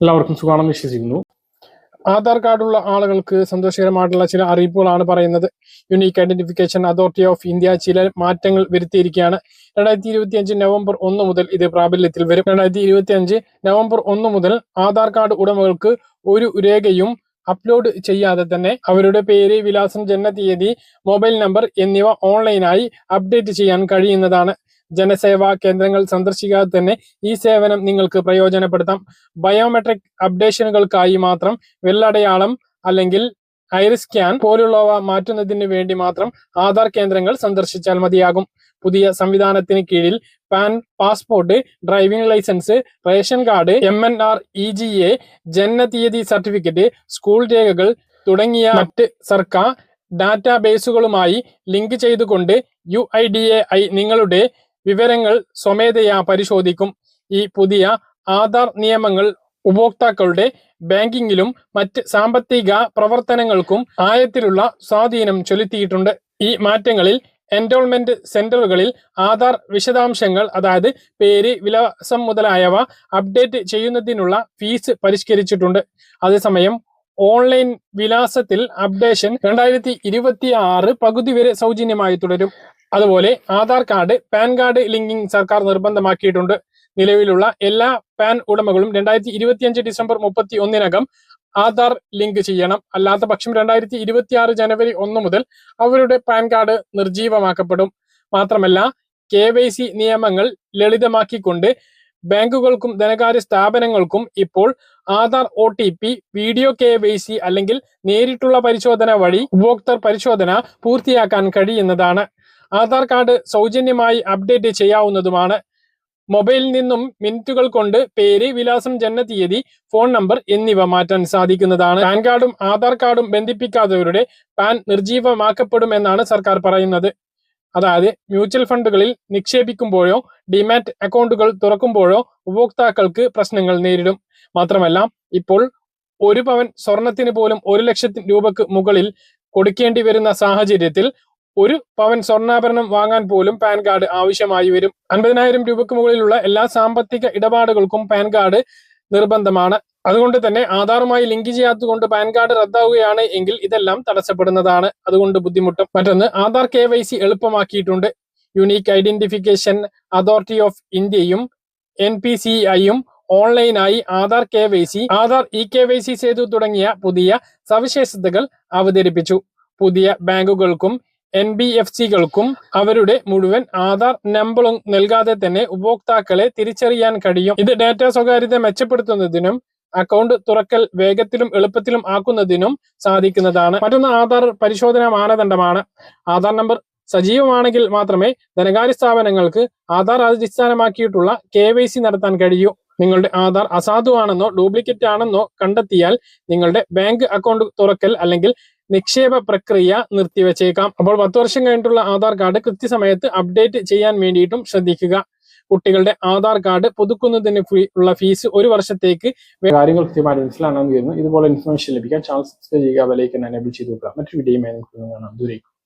എല്ലാവർക്കും സുഖമാണെന്ന് വിശ്വസിക്കുന്നു. ആധാർ കാർഡുള്ള ആളുകൾക്ക് സന്തോഷകരമായിട്ടുള്ള ചില അറിയിപ്പുകളാണ് പറയുന്നത്. Unique identification authority of India ചില മാറ്റങ്ങൾ വരുത്തിയിരിക്കുകയാണ്. രണ്ടായിരത്തി ഇരുപത്തി അഞ്ച് നവംബർ ഒന്ന് മുതൽ ഇത് പ്രാബല്യത്തിൽ വരും. രണ്ടായിരത്തി ഇരുപത്തി അഞ്ച് നവംബർ ഒന്ന് മുതൽ ആധാർ കാർഡ് ഉടമകൾക്ക് ഒരു രേഖയും അപ്ലോഡ് ചെയ്യാതെ തന്നെ അവരുടെ പേര് വിലാസം ജനനതീയതി മൊബൈൽ നമ്പർ എന്നിവ ഓൺലൈനായി അപ്ഡേറ്റ് ചെയ്യാൻ കഴിയുന്നതാണ്. ജനസേവാ കേന്ദ്രങ്ങൾ സന്ദർശിക്കാതെ തന്നെ ഈ സേവനം നിങ്ങൾക്ക് പ്രയോജനപ്പെടുത്താം. ബയോമെട്രിക് അപ്ഡേഷനുകൾക്കായി മാത്രം വെള്ളടയാളം അല്ലെങ്കിൽ ഐറിസ് സ്കാൻ പോലുള്ളവ മാറ്റുന്നതിന് വേണ്ടി മാത്രം ആധാർ കേന്ദ്രങ്ങൾ സന്ദർശിച്ചാൽ മതിയാകും. പുതിയ സംവിധാനത്തിന് കീഴിൽ PAN passport driving licence ration card M N R E G A ജനനതീയതി certificate school രേഖകൾ തുടങ്ങിയ മറ്റ് സർക്കാർ ഡാറ്റാബേസുകളുമായി ലിങ്ക് ചെയ്തുകൊണ്ട് U I D A I നിങ്ങളുടെ വിവരങ്ങൾ സ്വമേധയാ പരിശോധിക്കും. ഈ പുതിയ ആധാർ നിയമങ്ങൾ ഉപഭോക്താക്കളുടെ ബാങ്കിങ്ങിലും മറ്റ് സാമ്പത്തിക പ്രവർത്തനങ്ങൾക്കും ആയത്തിലുള്ള സ്വാധീനം ചെലുത്തിയിട്ടുണ്ട്. ഈ മാറ്റങ്ങളിൽ എൻറോൾമെന്റ് സെന്ററുകളിൽ ആധാർ വിശദാംശങ്ങൾ അതായത് പേര് വിലാസം മുതലായവ അപ്ഡേറ്റ് ചെയ്യുന്നതിനുള്ള ഫീസ് പരിഷ്കരിച്ചിട്ടുണ്ട്. അതേസമയം ഓൺലൈൻ വിലാസത്തിൽ അപ്ഡേഷൻ രണ്ടായിരത്തി ഇരുപത്തി ആറ് പകുതി വരെ സൗജന്യമായി തുടരും. അതുപോലെ Aadhaar card PAN card linking സർക്കാർ നിർബന്ധമാക്കിയിട്ടുണ്ട്. നിലവിലുള്ള എല്ലാ പാൻ ഉടമകളും രണ്ടായിരത്തി ഇരുപത്തിയഞ്ച് ഡിസംബർ മുപ്പത്തി ഒന്നിനകം ആധാർ ലിങ്ക് ചെയ്യണം. അല്ലാത്ത പക്ഷം രണ്ടായിരത്തി ഇരുപത്തി ആറ് ജനുവരി ഒന്ന് മുതൽ അവരുടെ പാൻ കാർഡ് നിർജീവമാക്കപ്പെടും മാത്രമല്ല കെ വൈ സി നിയമങ്ങൾ ലളിതമാക്കിക്കൊണ്ട് ബാങ്കുകൾക്കും ധനകാര്യ സ്ഥാപനങ്ങൾക്കും ഇപ്പോൾ Aadhaar O T P video K Y C അല്ലെങ്കിൽ നേരിട്ടുള്ള പരിശോധന വഴി ഉപഭോക്തൃ പരിശോധന പൂർത്തിയാക്കാൻ കഴിയുന്നതാണ്. ആധാർ കാർഡ് സൗജന്യമായി അപ്ഡേറ്റ് ചെയ്യാവുന്നതുമാണ്. മൊബൈലിൽ നിന്നും മിനിറ്റുകൾ കൊണ്ട് പേര് വിലാസം ജനനതീയതി ഫോൺ നമ്പർ എന്നിവ മാറ്റാൻ സാധിക്കുന്നതാണ്. പാൻ കാർഡും ആധാർ കാർഡും ബന്ധിപ്പിക്കാത്തവരുടെ പാൻ നിർജീവമാക്കപ്പെടുമെന്നാണ് സർക്കാർ പറയുന്നത്. അതായത് മ്യൂച്വൽ ഫണ്ടുകളിൽ നിക്ഷേപിക്കുമ്പോഴോ ഡിമാറ്റ് അക്കൗണ്ടുകൾ തുറക്കുമ്പോഴോ ഉപഭോക്താക്കൾക്ക് പ്രശ്നങ്ങൾ നേരിടും. മാത്രമല്ല ഇപ്പോൾ ഒരു പവൻ സ്വർണത്തിന് പോലും ഒരു ലക്ഷത്തി രൂപക്ക് മുകളിൽ കൊടുക്കേണ്ടി വരുന്ന സാഹചര്യത്തിൽ ഒരു പവൻ സ്വർണാഭരണം വാങ്ങാൻ പോലും പാൻ കാർഡ് ആവശ്യമായി വരും. അൻപതിനായിരം രൂപയ്ക്ക് മുകളിലുള്ള എല്ലാ സാമ്പത്തിക ഇടപാടുകൾക്കും പാൻ കാർഡ് നിർബന്ധമാണ്. അതുകൊണ്ട് തന്നെ ആധാറുമായി ലിങ്ക് ചെയ്യാത്തതുകൊണ്ട് പാൻ കാർഡ് റദ്ദാവുകയാണ് എങ്കിൽ ഇതെല്ലാം തടസ്സപ്പെടുന്നതാണ്. അതുകൊണ്ട് ബുദ്ധിമുട്ടും. മറ്റൊന്ന് ആധാർ കെ വൈ സി എളുപ്പമാക്കിയിട്ടുണ്ട്. യുണീക്ക് ഐഡന്റിഫിക്കേഷൻ അതോറിറ്റി ഓഫ് ഇന്ത്യയും എൻ പി സി ഐയും ഓൺലൈനായി Aadhaar K Y C Aadhaar E K Y C Setu തുടങ്ങിയ പുതിയ സവിശേഷതകൾ അവതരിപ്പിച്ചു. പുതിയ ബാങ്കുകൾക്കും എൻ ബി എഫ് സികൾക്കും അവരുടെ മുഴുവൻ ആധാർ നമ്പറും നൽകാതെ തന്നെ ഉപഭോക്താക്കളെ തിരിച്ചറിയാൻ കഴിയും. ഇത് ഡാറ്റ സ്വകാര്യത മെച്ചപ്പെടുത്തുന്നതിനും അക്കൗണ്ട് തുറക്കൽ വേഗത്തിലും എളുപ്പത്തിലും ആക്കുന്നതിനും സാധിക്കുന്നതാണ്. മറ്റൊന്ന് ആധാർ പരിശോധനാ മാനദണ്ഡമാണ്. ആധാർ നമ്പർ സജീവമാണെങ്കിൽ മാത്രമേ ധനകാര്യ സ്ഥാപനങ്ങൾക്ക് ആധാർ അടിസ്ഥാനമാക്കിയിട്ടുള്ള കെ വൈ സി നടത്താൻ കഴിയൂ. നിങ്ങളുടെ ആധാർ അസാധുവാണെന്നോ ഡ്യൂപ്ലിക്കേറ്റ് ആണെന്നോ കണ്ടെത്തിയാൽ നിങ്ങളുടെ ബാങ്ക് അക്കൗണ്ട് തുറക്കൽ അല്ലെങ്കിൽ നിക്ഷേപ പ്രക്രിയ നിർത്തിവെച്ചേക്കാം. അപ്പോൾ പത്ത് വർഷം കഴിഞ്ഞിട്ടുള്ള ആധാർ കാർഡ് കൃത്യസമയത്ത് അപ്ഡേറ്റ് ചെയ്യാൻ വേണ്ടിയിട്ടും ശ്രദ്ധിക്കുക. കുട്ടികളുടെ ആധാർ കാർഡ് പുതുക്കുന്നതിന് ഉള്ള ഫീസ് ഒരു വർഷത്തേക്ക് കാര്യങ്ങൾ കൃത്യമായിട്ട് മനസ്സിലാണെന്ന് വരുന്നു. ഇതുപോലെ ഇൻഫർമേഷൻ ലഭിക്കാൻ ചാനൽ സബ്സ്ക്രൈബ് ചെയ്യുക വിലയ്ക്ക് എനേബിൾ ചെയ്ത് വെക്കുക. മറ്റൊരു നമുക്ക് കാണാം. ദൂരേക്കും.